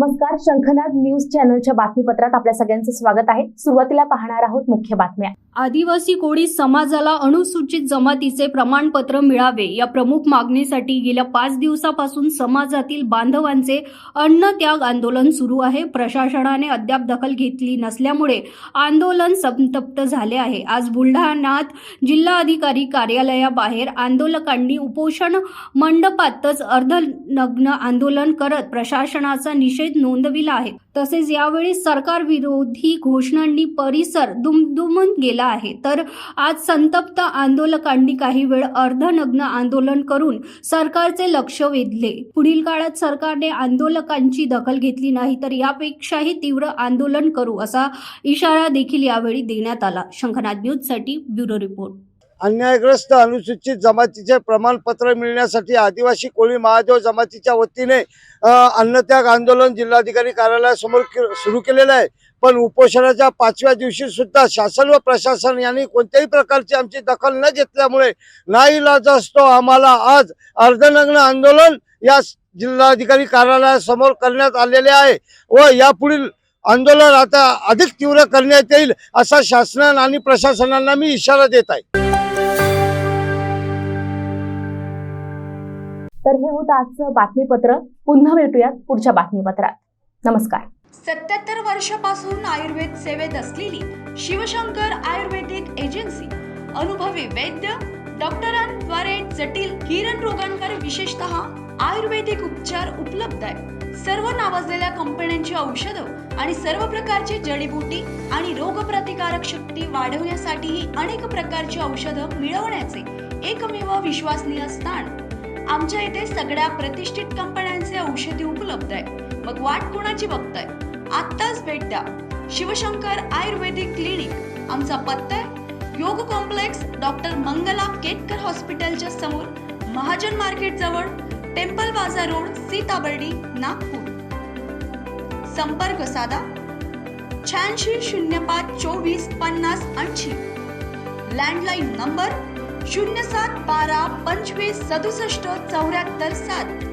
नमस्कार शंखनाद न्यूज चॅनलच्या बातमीपत्रात आपल्या सगळ्यांचं स्वागत आहे. सुरुवातीला पाहणार आहोत मुख्य बातम्या. आदिवासी कोळी समाजाला अनुसूचित जमातीचे प्रमाणपत्र मिळावे. या प्रमुख मागणीसाठी गेल्या पाच दिवसापासून समाजातील बांधवांचे अन्नत्याग आंदोलन सुरू आहे. प्रशासनाने अद्याप दखल घेतली नसल्यामुळे आंदोलन संतप्त झाले आहे. आज बुलढाण्यात जिल्हाधिकारी कार्यालयाबाहेर आंदोलकांनी उपोषण मंडपातच अर्धनग्न आंदोलन करत प्रशासनाचा निषेध नोंदविला आहे. तसेच यावेळी सरकार विरोधी घोषणांनी परिसर दुमदुमून गेला आहे. तर आज संतप्त आंदोलकांनी काही वेळ अर्धनग्न आंदोलन करून सरकारचे लक्ष वेधले. पुढील काळात सरकारने आंदोलकांची दखल घेतली नाही तर यापेक्षाही तीव्र आंदोलन करू असा इशारा देखील यावेळी देण्यात आला. शंखनाथ न्यूजसाठी ब्युरो रिपोर्ट. अन्यायग्रस्त अनुसूचित जमातीचे प्रमाणपत्र मिळण्यासाठी आदिवासी कोळी महादेव जमातीच्या वतीने अन्नत्याग आंदोलन जिल्हाधिकारी कार्यालयासमोर के- सुरू केलेलं आहे. पण उपोषणाच्या पाचव्या दिवशी सुद्धा शासन व प्रशासन यांनी कोणत्याही प्रकारची आमची दखल न घेतल्यामुळे नाईलाज असतो. आम्हाला आज अर्धनग्न आंदोलन या जिल्हाधिकारी कार्यालयासमोर करण्यात आलेले आहे व यापुढील आंदोलन आता अधिक तीव्र करण्यात येईल असा शासन आणि प्रशासनाला मी इशारा देत आहे. तर हे होतं आजचं बातमीपत्र. पुन्हा भेटूयात पुढच्या बातमीपत्रात. नमस्कार. सत्याहत्तर वर्षापासून आयुर्वेद सेवेत असलेली शिवशंकर आयुर्वेदिक एजन्सी अनुभवी वैद्य डॉक्टरांद्वारे जटिल किरण रोगांवर विशेषतः आयुर्वेदिक उपचार उपलब्ध आहे सर्व नावाजलेल्या कंपन्यांची औषधं आणि सर्व प्रकारची जडीबुटी आणि रोगप्रतिकारक शक्ती वाढवण्यासाठीही अनेक प्रकारची औषधं मिळवण्याचे एकमेव विश्वसनीय स्थान आमच्या इथे सगळ्या प्रतिष्ठित कंपन्यांचे औषधी उपलब्ध आहे मग वाट कोणाची बघताय? आत्ताच भेट द्या. शिवशंकर आयुर्वेदिक क्लिनिक आमचा पत्ता आहे योग कॉम्प्लेक्स डॉक्टर मंगला केतकर हॉस्पिटलच्या समोर महाजन मार्केट जवळ टेम्पल बाजार रोड सीताबर्डी नागपूर. संपर्क साधा शहाऐंशी शून्य पाच चोवीस पन्नास ऐंशी. लँडलाईन नंबर शून्य सात बारा पंचवीस सदुसष्ट चौऱ्याहत्तर सात.